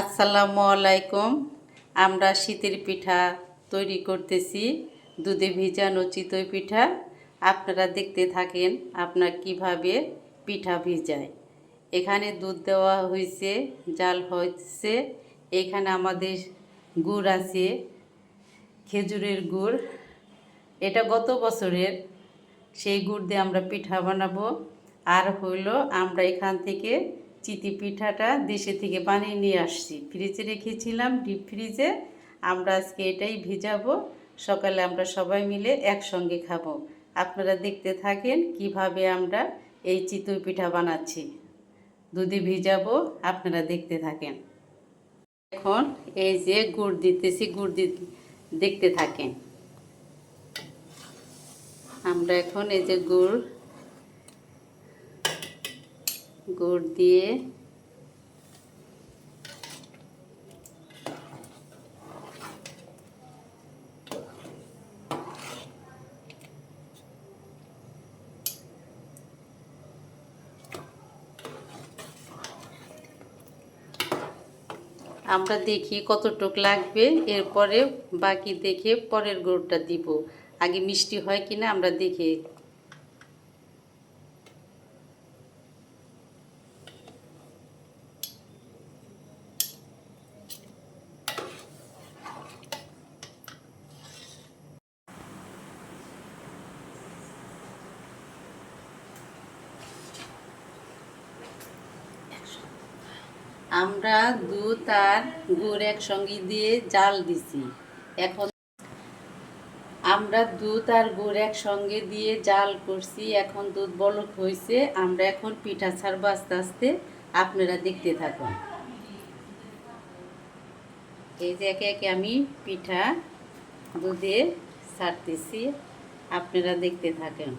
আসসালামু আলাইকুম। আমরা শীতের পিঠা তৈরি করতেছি, দুধে ভিজানো চিতই পিঠা। আপনারা দেখতে থাকেন আপনার কীভাবে পিঠা ভিজায়। এখানে দুধ দেওয়া হয়েছে, জাল হয়েছে। এখানে আমাদের গুড় আছে, খেজুরের গুড়। এটা গত বছরের, সেই গুড় দিয়ে আমরা পিঠা বানাবো। আর হইল আমরা এখান থেকে চিতি পিঠাটা দেশে থেকে বানিয়ে নিয়ে আসছি। ফ্রিজে রেখেছিলাম ডিপ ফ্রিজে। আমরা আজকে এটাই ভিজাবো। সকালে আমরা সবাই মিলে একসঙ্গে খাব। আপনারা দেখতে থাকেন কীভাবে আমরা এই চিতই পিঠা বানাচ্ছি। দুধে ভিজাবো, আপনারা দেখতে থাকেন। এখন এই যে গুড় দিতেছি, গুড় দিতে দেখতে থাকেন। আমরা এখন এই যে গুড় গুড় দিয়ে আমরা দেখি কতটুক লাগবে। এরপরে বাকি দেখে পরের গুড়টা দিব। আগে মিষ্টি হয় কিনা আমরা দেখি আমরা দুধ আর গুড় একসঙ্গে দিয়ে জাল দিছি। এখন আমরা দুধ আর গুড় একসঙ্গে দিয়ে জাল করছি। এখন দুধ বলক হয়েছে। আমরা এখন পিঠা ছাড়বো আস্তে আস্তে। আপনারা দেখতে থাকুন। এই যে একে একে আমি পিঠা দুধে ছাড়তেছি। আপনারা দেখতে থাকেন।